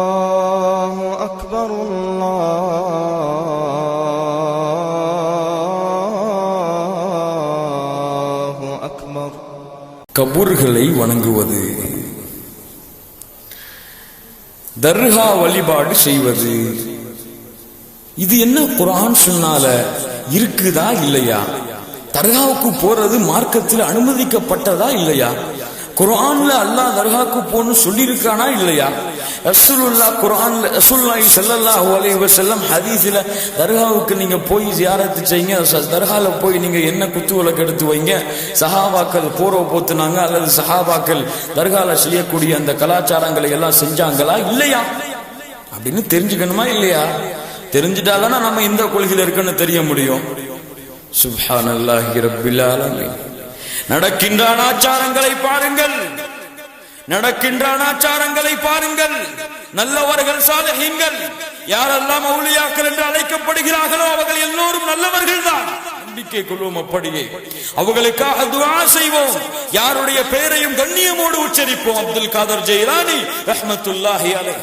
الله أكبر الله أكبر கபூர்களை வணங்குவது தர்கா வழிபாடு செய்வது இது என்ன குரான் சொன்னால இருக்குதா இல்லையா தர்காவுக்கு போறது மார்க்கத்தில் அனுமதிக்கப்பட்டதா இல்லையா குரான்ல அல்லாஹ் தர்காவுக்கு போன்னு சொல்லியிருக்கானா இல்லையா? ரசூலுல்லா குரான்ல ரசூலுல்லாஹி செல்லல்லா அலைஹி வஸல்லம் ஹதீஸ்ல தர்காவுக்கு நீங்க போய் ஜியாரத்து செய்யுங்க தர்காவில் தர்கால போய் நீங்க என்ன குத்து விளக்கு எடுத்து வைங்க சஹாபாக்கள் போரோ போத்துனாங்க அல்லது சஹாபாக்கள் தர்கால செய்யக்கூடிய அந்த கலாச்சாரங்களை எல்லாம் செஞ்சாங்களா இல்லையா? அப்படின்னு தெரிஞ்சுக்கணுமா இல்லையா? தெரிஞ்சுட்டாதானே நம்ம இந்த கொள்கையில் இருக்குன்னு தெரிய முடியும். சுப்ஹானல்லாஹி ரப்பில் ஆலமீன். நடக்கின்ற அனாச்சாரங்களை பாருங்கள். நடக்கின்ற அனாச்சாரங்களை பாருங்கள். நல்லவர்கள் சாதகங்கள். யாரெல்லாம் அவுளியாக்கள் என்று அழைக்கப்படுகிறார்களோ அவர்கள் எல்லோரும் நல்லவர்கள் தான் நம்பிக்கை கொள்வோம் அப்படியே. அவர்களுக்காக துவா செய்வோம். யாருடைய பெயரையும் கண்ணியமோடு உச்சரிப்போம். அப்துல் காதர் ஜெயலானி ரஹ்மத்துல்லாஹி அலை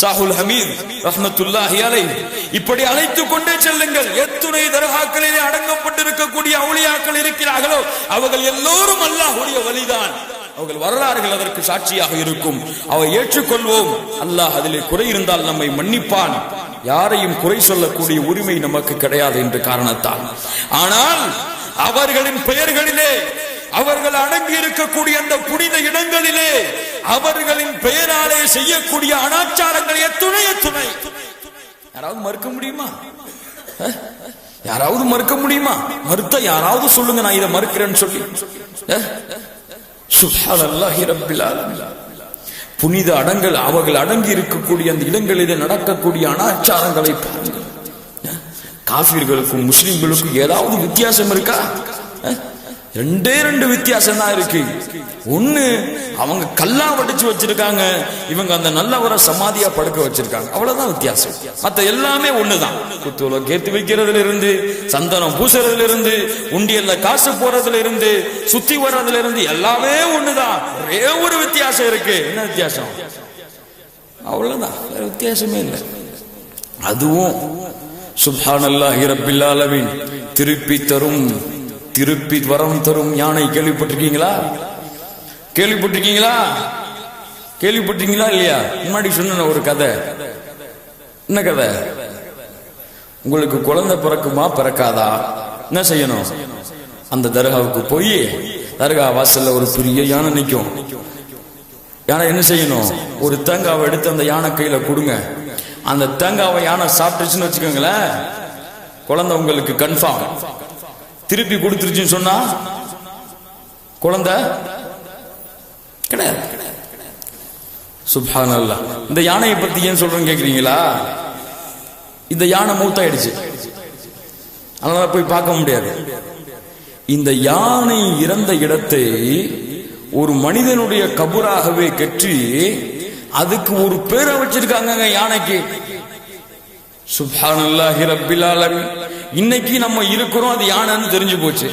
சாகுல் ஹமீத் ரஹ்மத்துல்லாஹி அலை இப்படி அழைத்துக் கொண்டே செல்லுங்கள். எத்துணை தர்காக்களிலே அடங்கப்பட்டிருக்கக்கூடிய அவுளியாக்கள் இருக்கிறார்களோ அவர்கள் எல்லோரும் அல்லாஹுடைய வழிதான். அவர்கள் வரலாறுகள் அதற்கு சாட்சியாக இருக்கும். அவை ஏற்றுக்கொள்வோம். அல்லாஹ் அதிலே குறை இருந்தால் நம்மை மன்னிப்பான். யாரையும் குறை சொல்லக்கூடிய உரிமை நமக்கு கிடையாது என்று காரணத்தால். ஆனால் அவர்களின் பெயர்களிலே அவர்கள் அடங்கி இருக்கக்கூடிய அந்த புனித இடங்களிலே அவர்களின் பெயராலே செய்யக்கூடிய அனாச்சாரங்கள் எத்துணை எத்துணை யாராவது மறுக்க முடியுமா? யாராவது மறுக்க முடியுமா? மறுத்த யாராவது சொல்லுங்க நான் இதை மறுக்கிறேன்னு சொல்லி. அஹ்? ரப்பில் புனித அடங்கள் அவர்கள் அடங்கி இருக்கக்கூடிய அந்த இடங்களிலே நடக்கக்கூடிய அனாச்சாரங்களை பாருங்கள். காபிர்களுக்கும் முஸ்லிம்களுக்கும் ஏதாவது வித்தியாசம் இருக்கா? ரெண்டே ரெண்டு வித்தியாசம் தான் இருக்கு. ஒண்ணு அவங்க கல்லா வடிச்சு வச்சிருக்காங்க. இவங்க அந்த நல்லவரை சமாதியா படுக்க வச்சிருக்காங்க. அவ்வளவுதான் வித்தியாசம். மத்த எல்லாமே ஒண்ணுதான். குத்துவல கேத்து வைக்கிறதுல இருந்து சந்தனம் பூசுறதுல இருந்து உண்டியல்ல காசு போறதுல இருந்து சுத்தி வர்றதுல இருந்து எல்லாமே ஒண்ணுதான். ஒரே ஒரு வித்தியாசம் இருக்கு. என்ன வித்தியாசம்? அவ்வளவுதான். வேற வித்தியாசமே இல்லை. அதுவும் சுபானல்லாஹி ரப்பில் திருப்பி தரும் திருப்பி வரம் தரும் யானை கேள்விப்பட்டிருக்கீங்களா? கேள்விப்பட்டிருக்கீங்களா? கேள்விப்பட்டிருக்கீங்களா இல்லையா? முன்னாடி சொன்ன ஒரு கதை. என்ன கதை? உங்களுக்கு குழந்தை பிறக்குமா பிறக்காதா? என்ன செய்யணும்? அந்த தர்காவுக்கு போய் தர்கா வாசல்ல ஒரு பெரிய யானை நிற்கும் யானை என்ன செய்யணும்? ஒரு தேங்காவை எடுத்து அந்த யானை கையில கொடுங்க. அந்த தேங்காவை யானை சாப்பிட்டுச்சுன்னு வச்சுக்கோங்களேன் குழந்தை உங்களுக்கு கன்ஃபார்ம் திருப்பி கொடுத்துருச்சுன்னு சொன்னா குழந்தை? கிடையாது. சுப்ஹான் இந்த யானையை பத்தி ஏன் சொல்றேன்னு கேக்குறீங்களா? இந்த யானை மூத்தாயிடுச்சு. அதனால போய் பார்க்க முடியாது. இந்த யானை இறந்த இடத்தை ஒரு மனிதனுடைய கபூராகவே கற்றி அதுக்கு ஒரு பேரை வச்சிருக்காங்க யானைக்கு. சுபான் அல்லாஹி ஆலமீன். இன்னைக்கு நம்ம இருக்கிறோம் அது யானைன்னு தெரிஞ்சு போச்சு.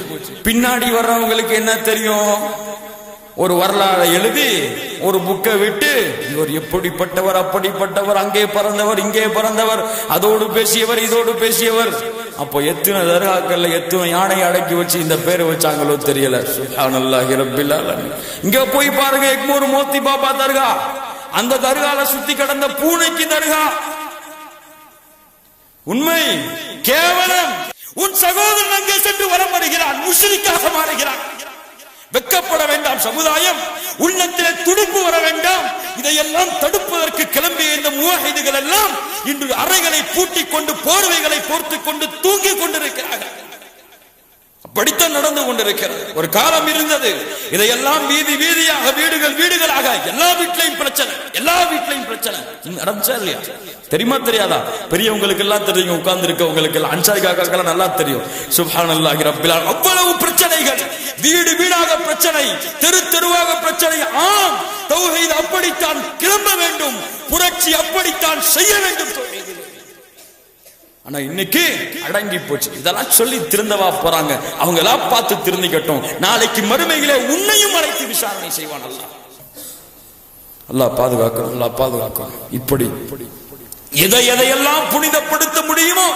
பின்னாடி வர்றவங்களுக்கு என்ன தெரியும்? ஒரு வரலாறை எழுதி ஒரு புக்கை விட்டு இவர் எப்படிப்பட்டவர் அப்படிப்பட்டவர் அங்கே பிறந்தவர் இங்கே பிறந்தவர் அதோடு பேசியவர் இதோடு பேசியவர். அப்போ எத்தனை தர்காக்கள்ல எத்தனை யானை அடக்கி வச்சு இந்த பேரை வச்சாங்களோ தெரியல. நல்லா ரப்பில் இங்க போய் பாருங்க எக்மூர் மோத்தி பாபா தர்கா. அந்த தர்கால சுத்தி கடந்த பூனைக்கு தர்கா. உண்மை கேவலம். உன் சகோதரன் அங்கே சென்று வரம் வருகிறான் முஷ்ரிக்காக மாறுகிறான். வெக்கப்பட வேண்டாம் சமுதாயம் உள்ளத்திலே துடுப்பு வர வேண்டாம். இதையெல்லாம் தடுப்பதற்கு கிளம்பிய இந்த முவாஹிதுகள் எல்லாம் இன்று அறைகளை பூட்டிக் கொண்டு போர்வைகளை போர்த்து கொண்டு தூங்கிக் கொண்டிருக்கிறார்கள். அப்படித்தான் நடந்து கொண்டிருக்கிறது. ஒரு காலம் இருந்தது. இதையெல்லாம் வீதி வீதியாக வீடுகள் வீடுகளாக எல்லா வீட்லையும் பிரச்சனை எல்லா வீட்லயும் பிரச்சனை. நடந்துச்சா இல்லையா? தெரியுமா தெரியாதா? பெரியவங்களுக்கு எல்லாம் தெரியும் உட்கார்ந்து இருக்கவங்களுக்கு எல்லாம் அன்சாரி காக்காக்கெல்லாம் நல்லா தெரியும். சுபான் அல்லாஹி ரப்பில் அவ்வளவு பிரச்சனைகள். வீடு வீடாக பிரச்சனை தெரு தெருவாக பிரச்சனை. ஆம் தௌஹீத் அப்படித்தான் கிளம்ப வேண்டும். புரட்சி அப்படித்தான் செய்ய வேண்டும் ஆனா இன்னைக்கு அடங்கி போச்சு. இதெல்லாம் சொல்லி திருந்தவா போறாங்க. அவங்க எல்லாம் பார்த்து திருந்திக்கட்டும். நாளைக்கு மறுமையிலே உன்னையும் அழைத்து விசாரணை செய்வான் அல்லா அல்லா பாதுகாக்கணும் அல்லா பாதுகாக்கணும். இப்படி. எதை எதையெல்லாம் புனிதப்படுத்த முடியுமோ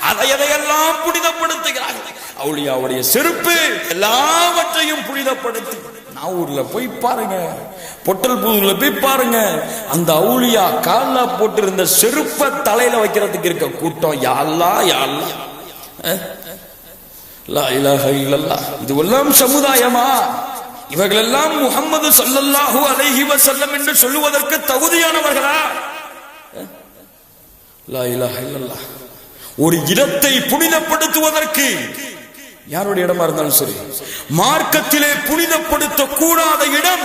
அதை எதையெல்லாம் புனிதப்படுத்துகிறார்கள் அவளியாவுடைய செருப்பு எல்லாவற்றையும் புனிதப்படுத்தி. நாவூர்ல போய் பாருங்க. பொட்டல் புதூர்ல போய் பாருங்க. அந்த அவுளியா கால்ல போட்டிருந்த செருப்ப தலையில வைக்கிறதுக்கு இருக்க கூட்டம் யாழ்லா யாழ்லா. அஹ்? லா இலாஹ இல்லல்லாஹ். இதுவெல்லாம் சமுதாயமா? இவர்களெல்லாம் முகமது சல்லல்லாஹு ஸல்லல்லாஹு அலைஹி வஸல்லம் என்று சொல்லுவதற்கு தகுதியானவர்களா? ஒரு இடத்தை புனிதப்படுத்துவதற்கு யாருடைய இடமா இருந்தாலும் சரி மார்க்கத்திலே புனிதப்படுத்த கூடாத இடம்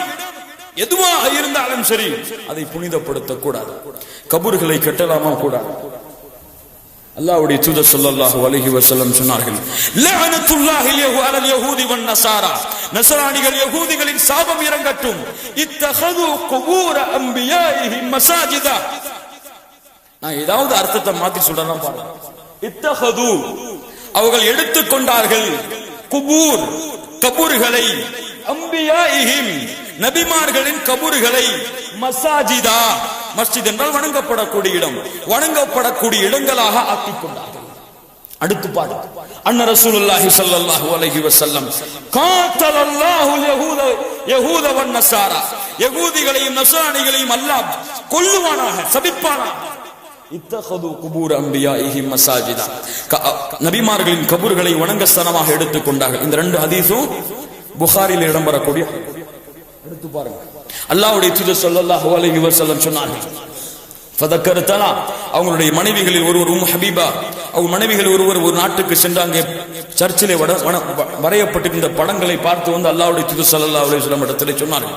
எதுவாக இருந்தாலும் சரி அதை புனிதப்படுத்த கூடாது கபூர்களை கட்டலாமா கூடாது அல்லாவுடைய தூத ஸல்லல்லாஹு அலஹி வஸல்லம் சொன்னார்கள் லஅனத்துல்லாஹி யஹு அலல் யஹூதி வன் நசாரா. நஸரானிகள் யஹூதிகளின் சாபம் இறங்கட்டும். இத்தஹது குபூர அன்பியாஇஹிம் மசாஜிதா. நான் ஏதாவது அர்த்தத்தை மாத்தி சொல்றேன் பாருங்க. இத்தஹது. அவர்கள் எடுத்துக்கொண்டார்கள் குபூர் கபூர்களை அம்பியாஇஹிம் நபிமார்களின் கபூர்களை மசாஜிதா மஸ்ஜித் என்றால் வணங்கப்படக்கூடிய இடம். வணங்கப்படக்கூடிய இடங்களாக ஆக்கிக் கொண்டார்கள். அடுத்து பாரு அன்ன ரசூலுல்லாஹி ஸல்லல்லாஹு அலைஹி வஸல்லம் காத்தலல்லாஹு யஹூத யஹூத வன் நஸாரா யகூதிகளையும் நஸரானிகளையும் அல்லாஹ் கொல்லுவானாக சபிப்பானாக. இத்தஹது குபூர் அம்பியாஇஹிம் மசாஜிதா. நபிமார்களின் கபூர்களை வணங்க எடுத்துக் கொண்டார்கள் இந்த ரெண்டு ஹதீஸும் புகாரில் இடம்பெறக்கூடிய எடுத்து பாருங்க. அல்லாவுடைய தூதர் ஸல்லல்லாஹு அலைஹி வஸல்லம் சொன்னார்கள். ஃபதக்கர் அவங்களுடைய மனைவிகளில் ஒருவர் உம் ஹபீபா. அவங்க மனைவிகள் ஒருவர் ஒரு நாட்டுக்கு சென்று அங்கே சர்ச்சிலே வ- வரையப்பட்டிருந்த படங்களை பார்த்து வந்து அல்லாவுடைய தூதர் சல்லா அலைஹி வஸல்லம் இடத்திலே சொன்னார்கள்.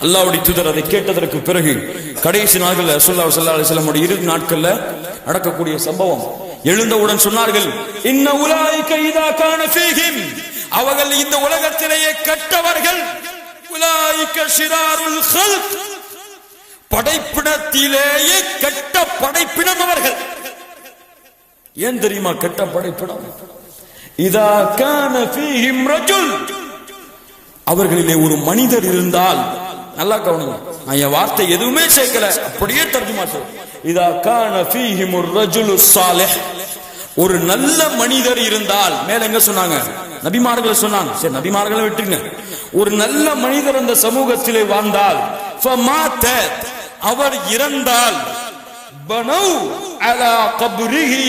அல்லாவுடைய தூதர் அதை கேட்டதற்கு பிறகு கடைசி நாட்கள் ரசூலுல்லாஹி சல்லா அலைஹி இறுதி நாட்கள்ல நடக்கக்கூடிய சம்பவம். எழுந்தவுடன் சொன்னார்கள் இன்ன உலாயிக இதா கான ஃபீஹிம். அவர்கள் இந்த உலகத்திலேயே கட்டவர்கள். உலாய்க்க ஷிராருல் ஹல்க் படைப்பிடத்திலேயே கெட்ட படைப்பினம் அவர்கள். ஏன் தெரியுமா கெட்ட படைப்பிடம் இதா கான ஃபீஹிம் ரஜுல். அவர்களிலே ஒரு மனிதர் இருந்தால் நல்லா கவனிங்க நான் என் வார்த்தை எதுவுமே சேர்க்கல அப்படியே தர்ஜுமா சொல்றேன். இதா கான ஃபீஹிம் ரஜுலு சாலிஹ் ஒரு நல்ல மனிதர் இருந்தால் மேல எங்க சொன்னாங்க? நபிமார்களை சொன்னாங்க. சரி நபிமார்களை விட்டுருங்க. ஒரு நல்ல மனிதர் அந்த சமூகத்திலே வாழ்ந்தால் அவர் இறந்தால்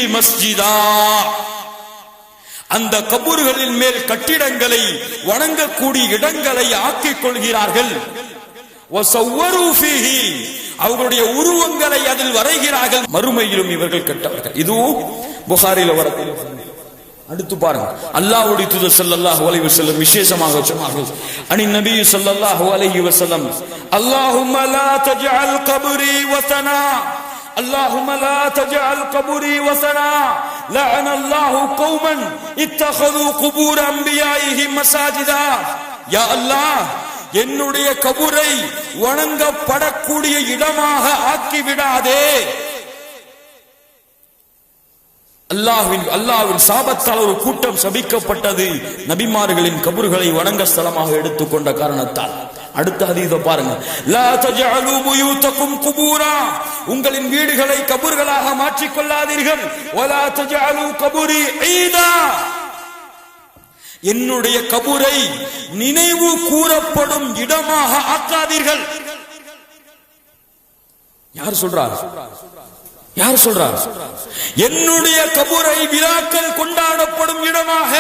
மஸ்ஜிதா. அந்த கபூர்களின் மேல் கட்டிடங்களை வணங்கக்கூடிய இடங்களை ஆக்கிக் கொள்கிறார்கள். அவர்களுடைய உருவங்களை அதில் வரைகிறார்கள். மறுமையிலும் இவர்கள் கெட்டவர்கள். இதுவும் புகாரில் வரக்கூடிய அடுத்து பாருங்க அல்லாஹ்வுடைய தூதர் ஸல்லல்லாஹு அலைஹி வஸல்லம் விசேஷமாக சொன்னார்கள் அனி நபி ஸல்லல்லாஹு அலைஹி வஸல்லம் அல்லாஹும்ம லா தஜ்அல் கப்ரி வஸனா اللهم لا تجعل قبري وثنا لعن الله قوما اتخذوا قبور انبيائهم مساجدا يا الله என்னுடைய கபூரை வணங்கப்படக்கூடிய இடமாக ஆக்கி விடாதே அல்லாஹ்வின் அல்லாஹ்வின் சாபத்தால் ஒரு கூட்டம் சபிக்கப்பட்டது. நபிமார்களின் கபூர்களை வணங்க ஸ்தலமாக எடுத்துக்கொண்ட காரணத்தால். அடுத்த அதீத பாருங்க. லா தஜஅலு புயூதகும் குபூரா. உங்களின் வீடுகளை கபூர்களாக மாற்றிக் கொள்ளாதீர்கள் வலா தஜஅலு கபூரி ஈதா. என்னுடைய கபூரை நினைவு கூறப்படும் இடமாக ஆக்காதீர்கள். யார் சொல்றார் யார் சொல்றார் என்னுடைய கபூரை விழாக்கள் கொண்டாடப்படும் இடமாக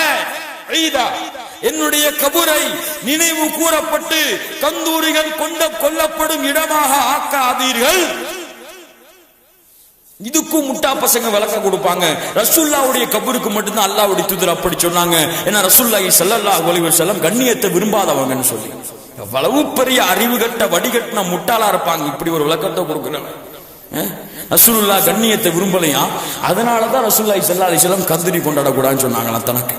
என்னுடைய கபூரை நினைவு கூறப்பட்டு கந்தூரிகள் கொண்ட கொல்லப்படும் இடமாக ஆக்காதீர்கள். இதுக்கும் முட்டா பசங்க விளக்கம் கொடுப்பாங்க. ரசூல்லாவுடைய கபூருக்கு மட்டும்தான் அல்லாவுடைய தூதர் அப்படி சொன்னாங்க. ஏன்னா ரசூல்லாஹி ஸல்லல்லாஹு செல்லம் கண்ணியத்தை விரும்பாதவங்கன்னு சொல்லி. எவ்வளவு பெரிய அறிவு கட்ட வடிகட்டின முட்டாளா இருப்பாங்க. இப்படி ஒரு விளக்கத்தை கொடுக்குறாங்க ரசூலுல்லா கண்ணியத்தை விரும்பலையா? அதனாலதான் தான் ஸல்லல்லாஹு அலைஹி வஸல்லம் கந்தினி கொண்டாடக்கூடாதுன்னு சொன்னாங்களா தனக்கு.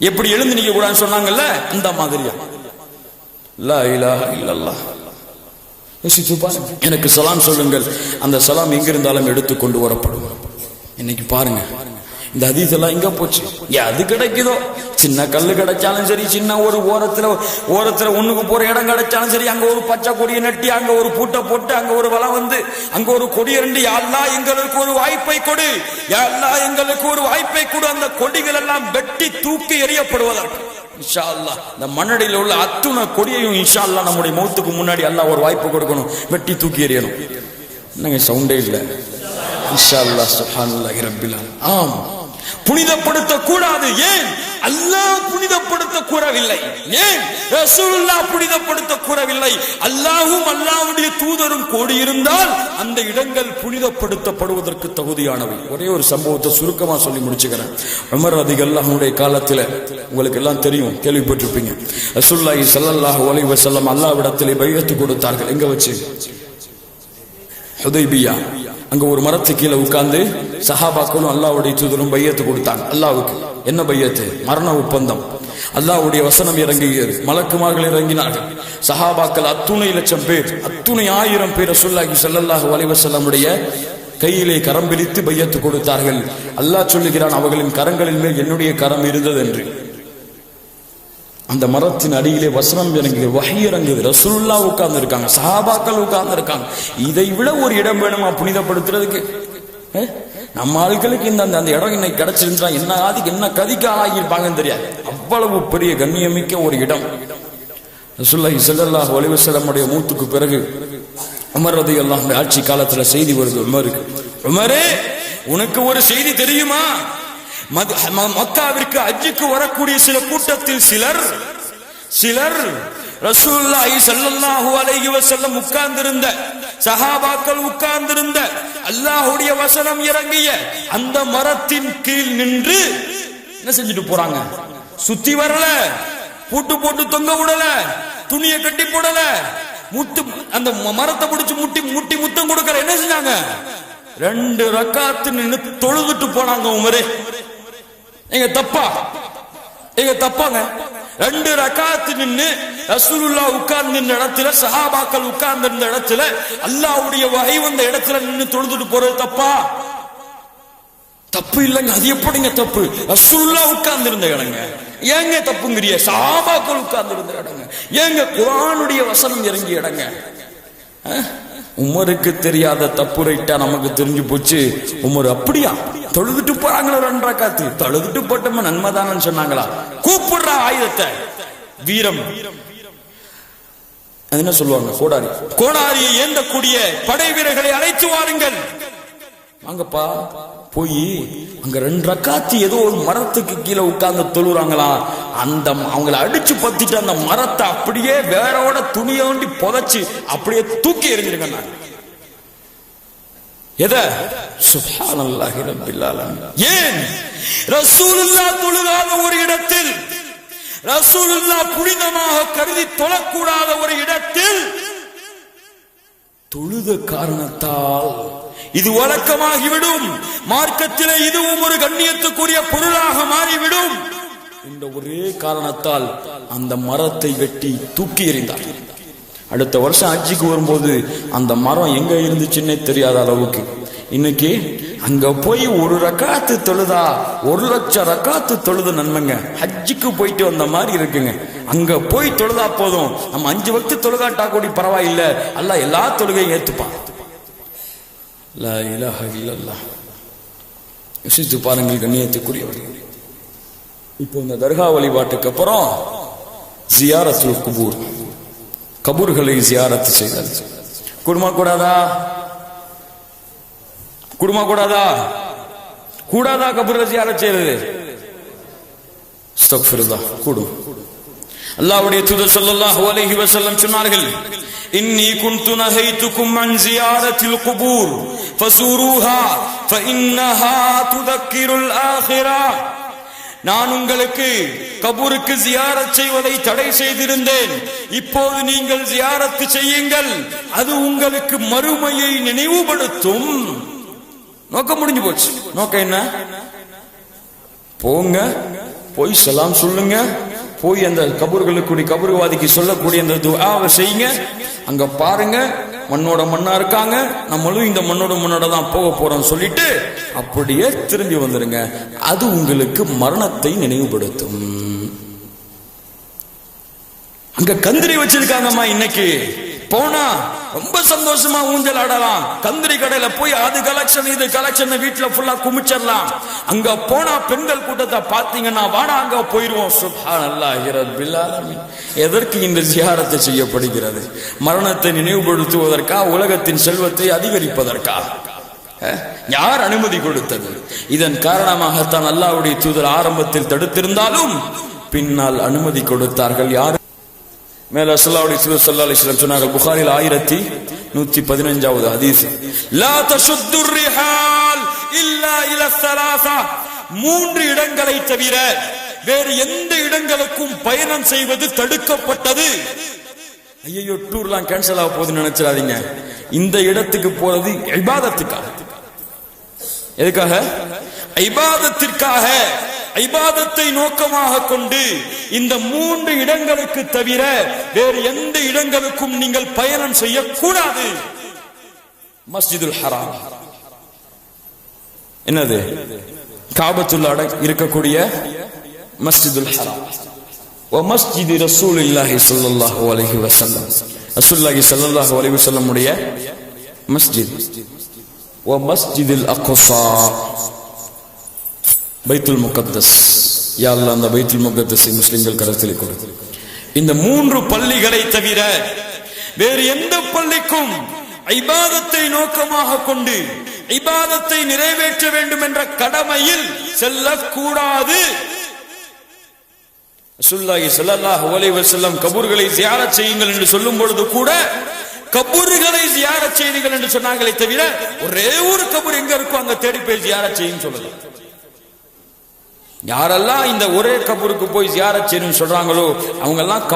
எப்படி எழுந்து நிக்க கூடாதுன்னு சொன்னாங்கல்ல? அந்த மாதிரியா. லா இலாஹ இல்லல்லாஹ். எனக்கு சலாம் சொல்லுங்கள். அந்த சலாம் எங்கிருந்தாலும் எடுத்து கொண்டு வரப்படும். இன்னைக்கு பாருங்க. இந்த ஹதீஸ் எல்லாம் எங்க போச்சு? அது கிடைக்குதோ? சின்ன கல்லு கிடைச்சாலும் சரி சின்ன ஒரு ஓரத்துல ஓரத்துல ஒண்ணுக்கு போற இடம் கிடைச்சாலும் சரி அங்க ஒரு பச்சை கொடியை நட்டி அங்க ஒரு பூட்டை போட்டு அங்க ஒரு வளம் வந்து அங்க ஒரு கொடி ரெண்டு யாழ்லா எங்களுக்கு ஒரு வாய்ப்பை கொடு. யாழ்லா எங்களுக்கு ஒரு வாய்ப்பை கொடு. அந்த கொடிகள் எல்லாம் வெட்டி தூக்கி எறியப்படுவதற்கு. இன்ஷா அல்லாஹ் இந்த மண்ணடியில் உள்ள அத்துணை கொடியையும் இன்ஷா அல்லாஹ் நம்முடைய மௌத்துக்கு முன்னாடி எல்லாம் ஒரு வாய்ப்பு கொடுக்கணும். வெட்டி தூக்கி எறியணும். என்னங்க சவுண்டே இல்லை. இன்ஷா அல்லாஹ் சுப்ஹானல்லாஹி ரப்பில் ஆம். புனிதப்படுத்த கூடாது ஏன்? அல்லாஹ் புனிதப்படுத்த கூறவில்லை ஏன்? ரசூலுல்லாஹ் புனிதப்படுத்த கூறவில்லை அல்லாஹும் அல்லாஹ்வுடைய தூதரும் கூடியிருந்தால் அந்த இடங்கள் புனிதப்படுத்தப்படுவதற்கு தகுதியானவை. ஒரே ஒரு சம்பவத்தை சுருக்கமா சொல்லி முடிச்சுக்கிறேன். உமர் அவனுடைய காலத்துல உங்களுக்கு எல்லாம் தெரியும். கேள்விப்பட்டிருப்பீங்க. ரசூல்லாஹி ஸல்லல்லாஹு அலைஹி வஸல்லம் அல்லாஹ்விடத்திலே பையத்து கொடுத்தார்கள். எங்க வச்சு? ஹுதைபியா. அங்க ஒரு மரத்து கீழே உட்கார்ந்து சஹாபாக்களும் அல்லாவுடைய தூதரும் பையத்து கொடுத்தாங்க. அல்லாவுக்கு என்ன பையத்து? மரண ஒப்பந்தம். அல்லாவுடைய வசனம் இறங்குகிறது மலக்குமார்கள் இறங்கினார்கள். சஹாபாக்கள் அத்துணை லட்சம் பேர் அத்துணை ஆயிரம் பேரை சொல்லாகி ஸல்லல்லாஹு அலைஹி கையிலே கரம் பிடித்து பையத்து கொடுத்தார்கள். அல்லாஹ் சொல்லுகிறான் அவர்களின் கரங்களின் மேல் என்னுடைய கரம் இருந்தது என்று அந்த மரத்தின் அடியிலே வசனம் இறங்குது வகை இறங்குது. ரசூலுல்லா உட்கார்ந்து இருக்காங்க சஹாபாக்கள் உட்கார்ந்து இருக்காங்க இதை விட ஒரு இடம் வேணுமா புனிதப்படுத்துறதுக்கு? நம்ம ஆட்களுக்கு இந்த அந்த இடம் இன்னைக்கு கிடைச்சிருந்தா என்ன ஆதிக்கு என்ன கதிக்கு ஆகியிருப்பாங்கன்னு தெரியாது. அவ்வளவு பெரிய கண்ணியமிக்க ஒரு இடம். ரசூலுல்லாஹி ஸல்லல்லாஹு அலைஹி மூத்துக்கு பிறகு உமர் ரலியல்லாஹு ஆட்சி காலத்துல செய்தி வருது உமருக்கு. உமரே உனக்கு ஒரு செய்தி தெரியுமா? மக்காவிற்கு அஜிக்கு வரக்கூடிய சில கூட்டத்தில் சிலர் சிலர் ரசூலுல்லாஹி ஸல்லல்லாஹு அலைஹி வஸல்லம் உட்கார்ந்திருந்த சஹாபாக்கள் உட்கார்ந்திருந்த அல்லாஹ்வுடைய வசனம் இறங்கிய அந்த மரத்தின் கீழ் நின்று என்ன செஞ்சுட்டு போறாங்க? சுத்தி வரல பூட்டு போட்டு தொங்க விடல துணியை கட்டி போடல முத்து அந்த ம- மரத்தை பிடிச்சு முட்டி முட்டி முத்தம் கொடுக்கற என்ன செஞ்சாங்க? ரெண்டு ரக்காத்து நின்று தொழுதுட்டு போனாங்க உமரே. எங்க தப்பா. எங்க தப்பாங்க. ரெண்டு ரகாத்து நின்னு ரசூலுல்லா உட்கார்ந்து இருந்த இடத்துல சஹாபாக்கள் உட்கார்ந்து இருந்த இடத்துல அல்லாவுடைய வகை வந்த இடத்துல நின்னு தொழுதுட்டு போறது தப்பா? தப்பு இல்லைங்க. அது எப்படிங்க தப்பு? ரசூலுல்லா உட்கார்ந்து இருந்த இடங்க. ஏங்க தப்புங்கிறிய? சஹாபாக்கள் உட்கார்ந்து இருந்த இடங்க. ஏங்க குரானுடைய வசனம் இறங்கிய இடங்க? அஹ்? உமருக்கு தெரியாத தப்பு ரைட்டா நமக்கு தெரிஞ்சு போச்சு. உமர் அப்படியா? தொழுதுட்டு போறாங்களா ரெண்டரை காத்து தொழுதுட்டு போட்டோம் நன்மைதானு சொன்னாங்களா? கூப்பிடுற ஆயுதத்தை. வீரம். அது என்ன சொல்லுவாங்க? கோடாரி. கோடாரியை ஏந்தக்கூடிய படை வீரர்களை அழைத்து வாருங்கள். வாங்கப்பா. போய் அங்க ரெண்டு ரக்காத்து ஏதோ ஒரு மரத்துக்கு கீழே உட்கார்ந்து தொழுறாங்களா? அந்த அவங்கள அடிச்சு பத்திட்டு அந்த மரத்தை அப்படியே வேறோட துணியோண்டி புதைச்சு அப்படியே தூக்கி எறிஞ்சிருங்க நான். எத? சுப்ஹானல்லாஹி ரப்பில் ஏன்? ரசூலுல்லாஹ் தொழுகாத ஒரு இடத்தில் ரசூலுல்லாஹ் புனிதமாக கருதி தொழக்கூடாத ஒரு இடத்தில் தொழுத காரணத்தால் இது வழக்கமாகிவிடும். மார்க்கத்திலே இதுவும் ஒரு கண்ணியத்துக்குரிய பொருளாக மாறிவிடும். என்ற ஒரே காரணத்தால் அந்த மரத்தை வெட்டி தூக்கி எறிந்தார். அடுத்த வருஷம் அஜிக்கு வரும்போது அந்த மரம் எங்க இருந்துச்சுன்னே தெரியாத அளவுக்கு இன்னைக்கு அங்க போய் ஒரு ரக்காத்து தொழுதா ஒரு லட்சம் ரக்காத்து தொழுது நன்மைங்க ஹஜ்ஜுக்கு போயிட்டு வந்த மாதிரி இருக்குங்க. அங்க போய் தொழுதா போதும். நம்ம அஞ்சு வக்து தொழுதாட்டா கூடி பரவாயில்ல. அல்ல எல்லா தொழுகையும் ஏத்துப்பான். லா யோசித்து பாருங்கள் கண்ணியத்துக்குரியவர்கள். இப்போ இந்த தர்கா வழிபாட்டுக்கு அப்புறம் ஜியாரத்துல் குபூர். கபூர்களை ஜியாரத்து செய்தது குடுமா கூடாதா? குடும்ப கூடாதா? கூடாதா கபூர் ஜியாரத் செய்யறது? அஸ்தக்ஃபிருல்லாஹ் கூடும் அல்லாஹ்வுடைய தூதர் ஸல்லல்லாஹு அலைஹி வஸல்லம் சொன்னார்கள் இன்னி குன்து நஹைத்துக்கும் அன் ஜியாரத்தில் குபூர் ஃபசூருஹா ஃபஇன்னஹா துதக்கிருல் ஆஹிரா. நான் உங்களுக்கு கபூருக்கு ஜியாரத் செய்வதை தடை செய்திருந்தேன். இப்போது நீங்கள் ஜியாரத்து செய்யுங்கள். அது உங்களுக்கு மறுமையை நினைவுபடுத்தும். நோக்கம் முடிஞ்சு போச்சு. நோக்கம் என்ன? போங்க போய் செல்லாம் சொல்லுங்க போய் அந்த கபூர்களுக்குடி கபூர்வாதிக்கு சொல்லக்கூடிய அந்த துவாவை செய்யுங்க. அங்க பாருங்க மண்ணோட மண்ணா இருக்காங்க. நம்மளும் இந்த மண்ணோட மண்ணோட தான் போக போறோம் சொல்லிட்டு அப்படியே திரும்பி வந்துருங்க. அது உங்களுக்கு மரணத்தை நினைவுபடுத்தும். அங்க கந்திரி வச்சிருக்காங்கம்மா இன்னைக்கு. போனா ரொம்ப சந்தோஷமா ஊஞ்சல் ஆடலாம். கந்திரி கடையில போய் அது கலெக்ஷன் இது கலெக்ஷன் வீட்டுல ஃபுல்லா குமிச்சிடலாம். அங்க போனா பெண்கள் கூட்டத்தை பாத்தீங்கன்னா வாடா அங்க போயிருவோம். சுப்ஹானல்லாஹி நல்லா எதற்கு இந்த ஜியாரத்தை செய்யப்படுகிறது? மரணத்தை நினைவுபடுத்துவதற்கா உலகத்தின் செல்வத்தை அதிகரிப்பதற்கா? யார் அனுமதி கொடுத்தது? இதன் காரணமாகத்தான் அல்லாவுடைய தூதர் ஆரம்பத்தில் தடுத்திருந்தாலும் பின்னால் அனுமதி கொடுத்தார்கள் யார்? மேல அல்லாஹ்வுடைய தூதர் ஸல்லல்லாஹு அலைஹி சொன்னார்கள் புகாரில் ஆயிரத்தி நூத்தி பதினஞ்சாவது ஹதீஸ். லா தஷுத்து ரிஹால் இல்லா இல சலாசா மூன்று இடங்களை தவிர வேறு எந்த இடங்களுக்கும் பயணம் செய்வது தடுக்கப்பட்டது. ஐயோ டூர்லாம் கேன்சல் ஆக போகுதுன்னு நினைச்சிடாதீங்க. இந்த இடத்துக்கு போறது இபாதத்துக்காக. எதுக்காக? ஐபாதத்திற்காக ஐபாதத்தை நோக்கமாக கொண்டு இந்த மூன்று இடங்களுக்கு தவிர வேறு எந்த இடங்களுக்கும் நீங்கள் பயணம் செய்யக்கூடாது. மஸ்ஜிதுல் ஹராம். என்னது? காபத்துள்ள இருக்கக்கூடிய மஸ்ஜிதுல் ஹராம். ஓ மஸ்ஜிது ரசூல் இல்லாஹி ஸல்லல்லாஹு அலஹி வசல்லம் ரசூல்லாஹி சல்லாஹு அலைஹி வஸல்லம் உடைய மஸ்ஜித். ஓ மஸ்ஜிதுல் அக்ஸா. பைத்துல் முகத்தஸ். யா அந்த பைத்துல் முகத்தஸை முஸ்லிம்கள் கருத்தில் கொடு. இந்த மூன்று பள்ளிகளை தவிர வேறு எந்த பள்ளிக்கும் ஐபாதத்தை நோக்கமாக கொண்டு ஐபாதத்தை நிறைவேற்ற வேண்டும் என்ற கடமையில் செல்லக்கூடாது. ரசூலுல்லாஹி ஸல்லல்லாஹு அலைஹி வஸல்லம் கபூர்களை ஜியாரத் செய்யுங்கள் என்று சொல்லும் பொழுது கூட கபூர்களை ஜியாரத் செய்யுங்கள் என்று சொன்னாங்களே தவிர ஒரே ஒரு கபூர் எங்க இருக்கோ அங்க தேடி போய் ஜியாரத் செய்யும் சொல்லலாம் யாரெல்லாம் இந்த ஒரே கபூருக்கு போய் ஜியாரத் செய்யணும்னு சொல்றாங்களோ அவங்க எல்லாம்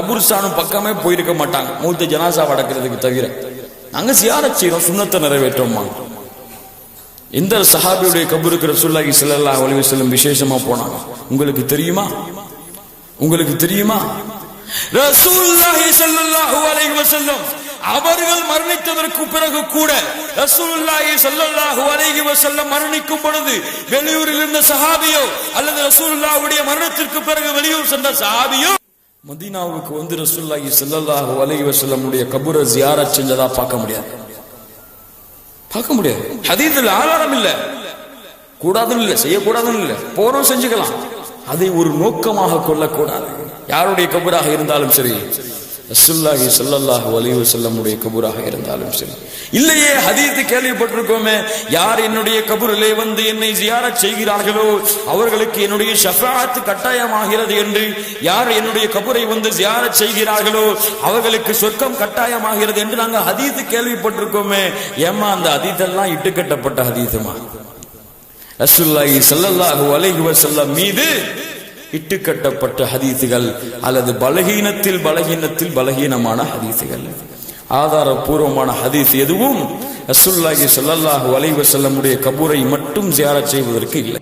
பக்கமே போயிருக்க மாட்டாங்க. மூத்த ஜனாசா அடக்கிறதுக்கு தவிர. நாங்க ஜியாரத் செய்யறோம் சுண்ணத்தை நிறைவேற்றோமா எந்த சஹாபியுடைய கபூருக்கு ரசூல்லாஹி ஸல்லல்லாஹு அலைஹி செல்லும் விசேஷமா போனாங்க உங்களுக்கு தெரியுமா? உங்களுக்கு தெரியுமா? ரசூல்லாஹி ஸல்லல்லாஹு அலைஹி செல்லும் அவர்கள் மரணித்ததற்கு பிறகு கூட ரசூலுல்லாஹி ஸல்லல்லாஹு அலைஹி வஸல்லம் மரணிக்கும் பொழுது வெளியூரில் இருந்த சஹாபியோ அல்லது ரசூலுல்லாஹ்வுடைய மரணத்திற்கு பிறகு வெளியூர் சென்ற சஹாபியோ மதீனாவுக்கு வந்து ரசூலுல்லாஹி ஸல்லல்லாஹு அலைஹி வஸல்லம் உடைய கபூரை ஜியாரத் செஞ்சதா பார்க்க முடியாது. பார்க்க முடியாது. ஹதீஸில் ஆதாரம் இல்ல. கூடாதுன்னு இல்ல செய்யக்கூடாதுன்னு இல்ல. போறோம் செஞ்சுக்கலாம். அதை ஒரு நோக்கமாக கொள்ளக்கூடாது. யாருடைய கபூராக இருந்தாலும் சரி. ரசுல்லாஹி ஸல்லல்லாஹு வலிவு செல்லமுடைய கபூராக இருந்தாலும் சரி. இல்லையே ஹதீத்து கேள்விப்பட்டிருக்கோமே யார் என்னுடைய கபூரிலே வந்து என்னை ஜியார செய்கிறார்களோ அவர்களுக்கு என்னுடைய ஷஃபாத்து கட்டாயமாகிறது என்று யார் என்னுடைய கபூரை வந்து ஜியார செய்கிறார்களோ அவர்களுக்கு சொர்க்கம் கட்டாயமாகிறது என்று நாங்கள் ஹதீத்து கேள்விப்பட்டிருக்கோமே. ஏமா அந்த ஹதீஸெல்லாம் இட்டுக்கட்டப்பட்ட ஹதீஸுமா? ரசுல்லாஹி ஸல்லல்லாஹு அலைஹி வஸல்லம் மீது இட்டுக்கட்டப்பட்ட ஹதீசுகள் அல்லது பலகீனத்தில் பலகீனத்தில் பலகீனமான ஹதீசுகள். ஆதாரபூர்வமான ஹதீஸ் எதுவும் ரசுல்லாஹி சொல்லல்லாஹு அலைஹி கபூரை மட்டும் ஜியாரத் செய்வதற்கு இல்லை.